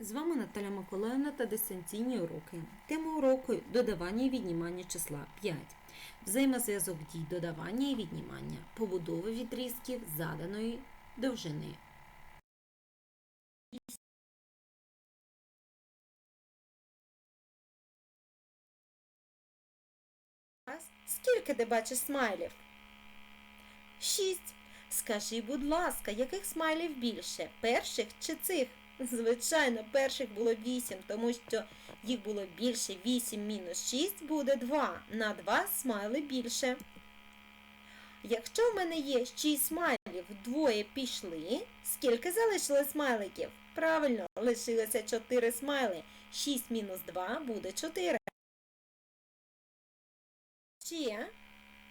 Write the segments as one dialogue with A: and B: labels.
A: З вами Наталя Миколаївна та дистанційні уроки. Тема уроку додавання і віднімання числа 5. Взаємозв'язок дій додавання і віднімання. Побудови відрізків заданої довжини.
B: Скільки ти бачиш смайлів? Шість. Скажи, будь ласка, яких смайлів більше? Перших чи цих? Звичайно, перших було вісім, тому що їх було більше. Вісім мінус шість буде два. На два смайли більше. Якщо в мене є шість смайлів, двоє пішли, скільки залишилось смайликів? Правильно, лишилося чотири смайли. Шість мінус два буде чотири. Ще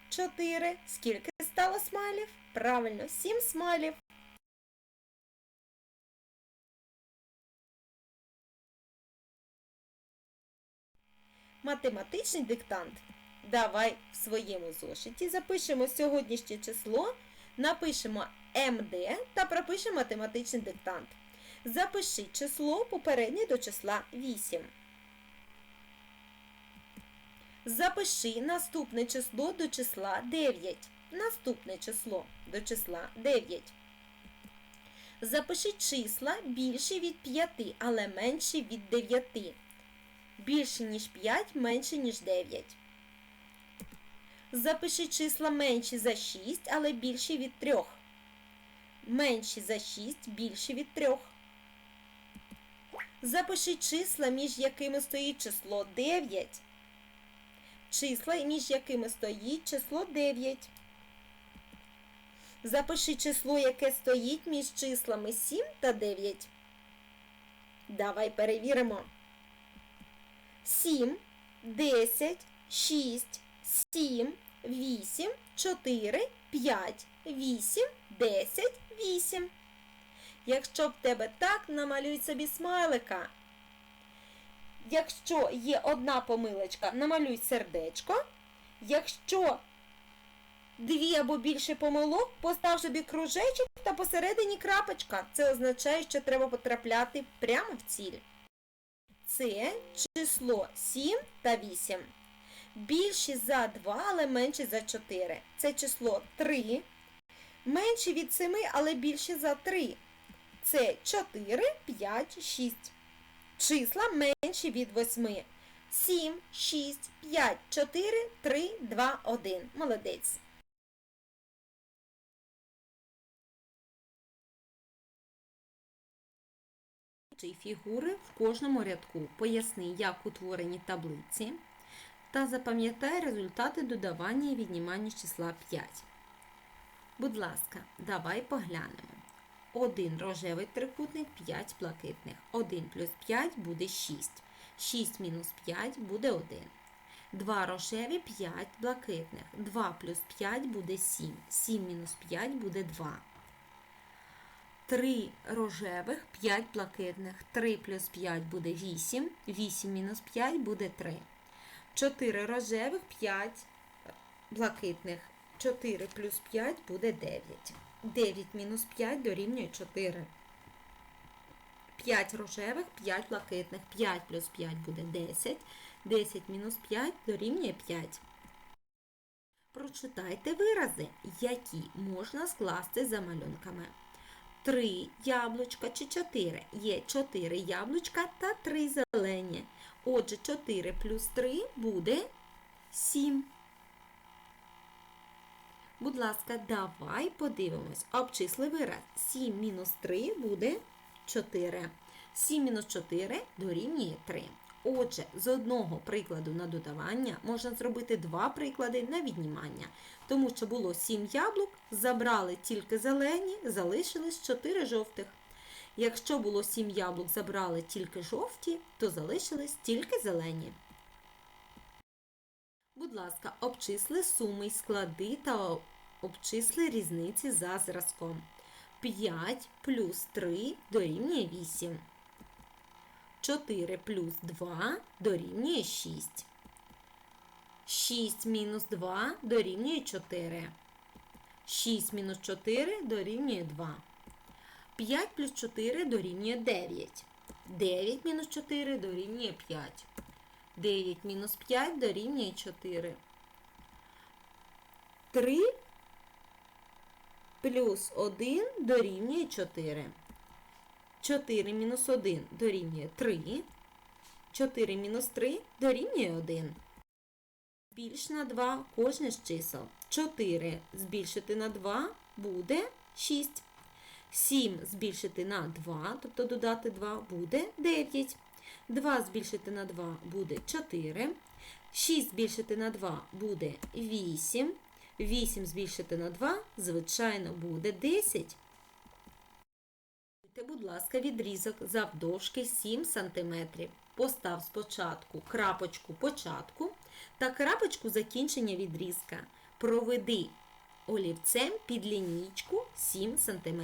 B: чотири. Скільки стало смайлів? Правильно, сім смайлів. Математичний диктант. Давай в своєму зошиті запишемо сьогоднішнє число, напишемо МД та пропишемо математичний диктант. Запиши число попереднє до числа 8. Запиши наступне число до числа 9. Наступне число до числа 9. Запиши числа більші від 5, але менші від 9. Більше, ніж 5, менше, ніж 9. Запиши числа менші за 6, але більші від 3. Менші за 6, більші від 3. Запиши числа, між якими стоїть число 9 числа, між якими стоїть число 9. Запиши число, яке стоїть між числами 7 та 9. Давай перевіримо. 7, 10, 6, 7, 8, 4, 5, 8, 10, 8. Якщо б тебе так, намалюй собі смайлика. Якщо є одна помилочка, намалюй сердечко. Якщо дві або більше помилок, постав собі кружечок та посередині крапочка. Це означає, що треба потрапляти прямо в ціль. Це число 7 та 8. Більші за 2, але менші за 4. Це число 3. Менші від 7, але більші за 3. Це 4, 5, 6. Числа менші від 8. 7, 6, 5, 4, 3, 2, 1. Молодець.
A: Чи фігури в кожному рядку. Поясни, як утворені таблиці. Та запам'ятай результати додавання і віднімання числа 5. Будь ласка, давай поглянемо. 1 рожевий трикутник, 5 блакитних. 1 плюс 5 буде 6. 6 мінус 5 буде 1. 2 рожеві, 5 блакитних. 2 плюс 5 буде 7. 7 мінус 5 буде 2. 3 рожевих, 5 блакитних. 3 плюс 5 буде 8. 8 мінус 5 буде 3. 4 рожевих, 5 блакитних. 4 плюс 5 буде 9. 9 мінус 5 дорівнює 4. 5 рожевих, 5 блакитних. 5 плюс 5 буде 10. 10 мінус 5 дорівнює 5. Прочитайте вирази, які можна скласти за малюнками. 3 яблучка чи 4. Є 4 яблучка та 3 зелені. Отже, 4 плюс 3 буде 7. Будь ласка, давай подивимось. Обчисли вираз. 7 мінус 3 буде 4. 7 мінус 4 дорівнює 3. Отже, з одного прикладу на додавання можна зробити два приклади на віднімання. Тому що було 7 яблук, забрали тільки зелені, залишилось 4 жовтих. Якщо було 7 яблук, забрали тільки жовті, то залишились тільки зелені. Будь ласка, обчисли суми й склади та обчисли різниці за зразком. 5 плюс 3 дорівнює 8. 4 плюс 2 дорівнює 6. 6 мінус 2 дорівнює 4. 6 мінус 4 дорівнює 2. 5 плюс 4 дорівнює 9. 9 мінус 4 дорівнює 5. 9 мінус 5 дорівнює 4. 3 плюс 1 дорівнює 4. 4 мінус 1 дорівнює 3. 4 мінус 3 дорівнює 1. Збільш на 2 кожне з чисел. 4 збільшити на 2 буде 6. 7 збільшити на 2, тобто додати 2, буде 9. 2 збільшити на 2 буде 4. 6 збільшити на 2 буде 8. 8 збільшити на 2, звичайно, буде 10. Будь будь ласка, відрізок завдовжки 7 см. Постав спочатку крапочку початку та крапочку закінчення відрізка. Проведи олівцем під лінійку 7 см.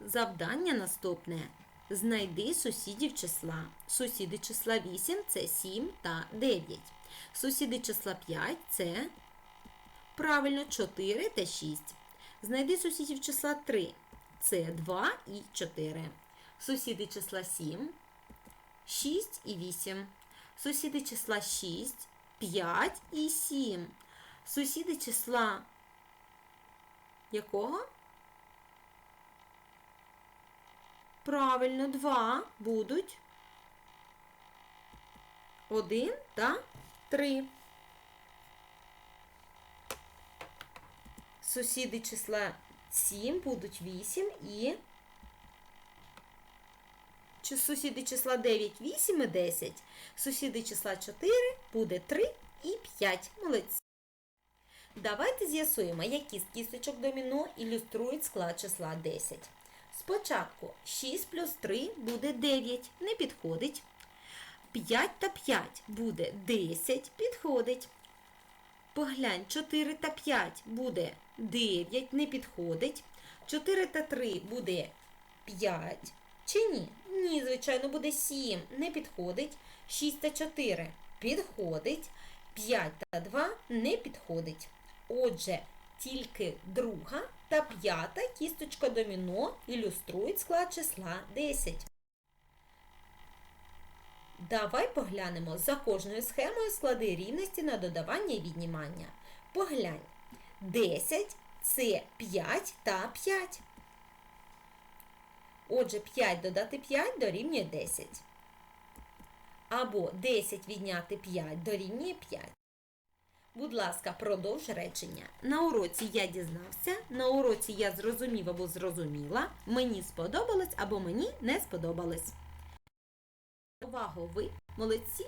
A: Завдання наступне. Знайди сусідів числа. Сусіди числа 8 це 7 та 9. Сусіди числа 5 це правильно 4 та 6. Знайди сусідів числа 3. Це 2 і 4. Сусіди числа 7, 6 і 8. Сусіди числа 6, 5 і 7. Сусіди числа якого? Правильно, 2 будуть 1 та 3. Сусіди числа 7 будуть 8 і сусіди числа 9, 8 і 10. Сусіди числа 4 буде 3 і 5. Молодці. Давайте з'ясуємо, які з кісточок доміно ілюструють склад числа 10. Спочатку 6 плюс 3 буде 9, не підходить. 5 та 5 буде 10, підходить. Поглянь, 4 та 5 буде 9, не підходить. 4 та 3 буде 5. Чи ні? Ні, звичайно, буде 7, не підходить. 6 та 4 підходить. 5 та 2 не підходить. Отже, тільки друга та п'ята кісточка доміно ілюструють склад числа 10. Давай поглянемо за кожною схемою склади рівності на додавання і віднімання. Поглянь. 10 це 5 та 5. Отже, 5 додати 5 дорівнює 10. Або 10 відняти 5 дорівнює 5. Будь ласка, продовж речення. На уроці я дізнався, на уроці я зрозумів або зрозуміла, мені сподобалось або мені не сподобалось. Увагу ви, молодці,